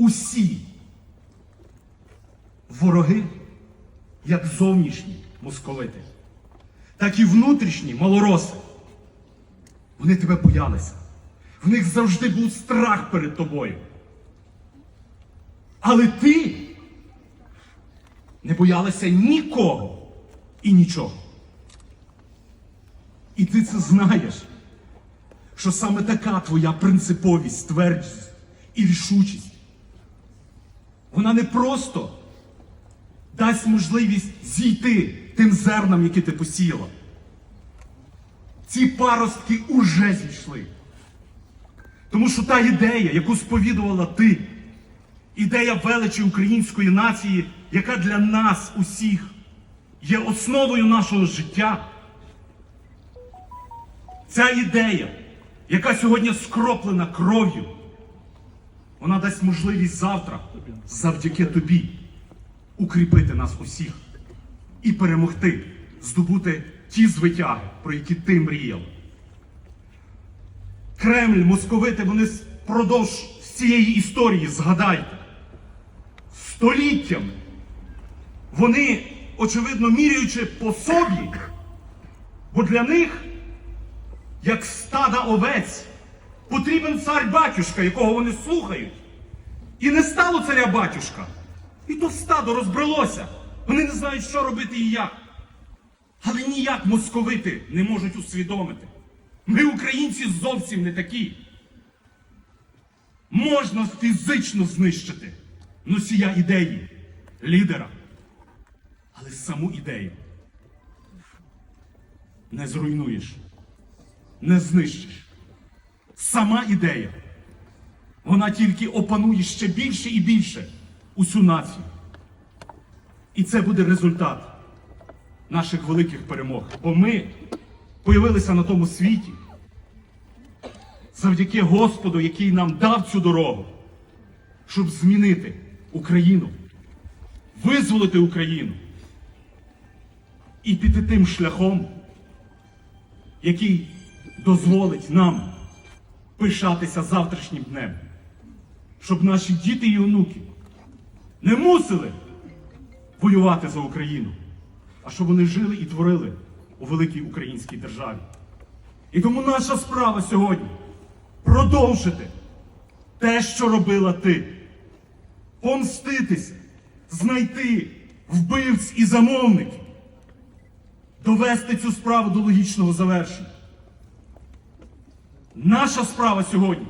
усі вороги, як зовнішні московити, так і внутрішні малороси. Вони тебе боялися. В них завжди був страх перед тобою. Але ти не боялася нікого і нічого. І ти це знаєш, що саме така твоя принциповість, твердість і рішучість. Вона не просто дасть можливість зійти тим зернам, які ти посіяла. Ці паростки уже зійшли. Тому що та ідея, яку сповідувала ти, ідея величі української нації, яка для нас усіх є основою нашого життя. Ця ідея, яка сьогодні скроплена кров'ю, вона дасть можливість завтра, завдяки тобі, укріпити нас усіх і перемогти, здобути ті звитяги, про які ти мріяв. Кремль, московити, вони впродовж цієї історії, згадайте, століттями, вони, очевидно, міряючи по собі, бо для них, як стада овець, потрібен цар батюшка, якого вони слухають. І не стало царя батюшка. І то стадо розбрелося. Вони не знають, що робити і як. Але ніяк московити не можуть усвідомити. Ми, українці, зовсім не такі. Можна фізично знищити носія ідеї, лідера. Але саму ідею не зруйнуєш, не знищиш. Сама ідея, вона тільки опанує ще більше і більше усю націю. І це буде результат наших великих перемог. Бо ми появилися на тому світі завдяки Господу, який нам дав цю дорогу, щоб змінити Україну, визволити Україну і піти тим шляхом, який дозволить нам пишатися завтрашнім днем, щоб наші діти і онуки не мусили воювати за Україну, а щоб вони жили і творили у великій українській державі. І тому наша справа сьогодні продовжити те, що робила ти, помститися, знайти вбивць і замовників, довести цю справу до логічного завершення. Наша справа сьогодні